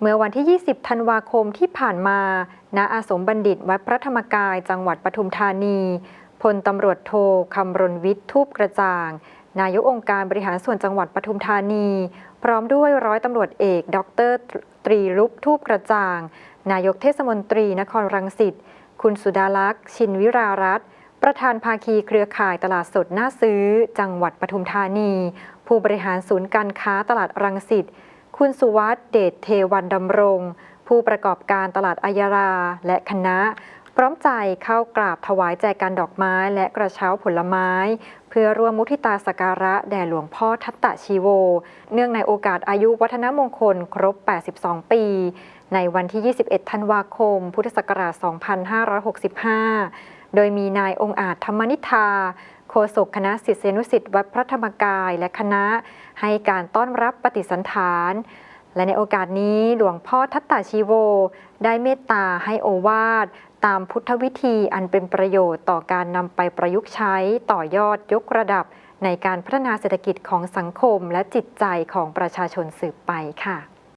เมื่อวันที่ 20 ธันวาคมที่ผ่านมา ณ อาสมบัณฑิตวัดพระธรรมกายจังหวัดปทุมธานี พลตำรวจโทคำรณวิทย์ทูปกระจ่าง นายกองค์การบริหารส่วนจังหวัดปทุมธานี พร้อมด้วยร้อยตำรวจเอก ดร ตรีรุปทูปกระจ่าง นายกเทศมนตรีนครรังสิต คุณสุดาลักษ์ ชินวิรารัตน์ประธานภาคีเครือข่ายตลาดสดหน้าซื้อ จังหวัดปทุมธานี ผู้บริหารศูนย์การค้าตลาดรังสิต คุณสุวัสด์เดชเทวันดำรง ผู้ประกอบการตลาดอายาราและคณะ พร้อมใจเข้ากราบถวายแจกันดอกไม้และกระเช้าผลไม้ เพื่อร่วมมุทิตาสกการะแด่หลวงพ่อทัตตะชีโว เนื่องในโอกาสอายุวัฒนมงคลครบ 82 ปี ในวันที่ 21 ธันวาคม พุทธศักราช 2565 โดยมีนายองค์อาจธรรมนิธา โฆษกคณะศิษยานุศิษย์วัดพระธรรมกายและคณะให้การต้อนรับปฏิสันฐาน และในโอกาสนี้หลวงพ่อทัตตาชีโว ได้เมตตาให้โอวาทตามพุทธวิธีอันเป็นประโยชน์ต่อการนำไปประยุกต์ใช้ต่อยอดยกระดับ ในการพัฒนาเศรษฐกิจของสังคมและจิตใจของประชาชนสืบไปค่ะ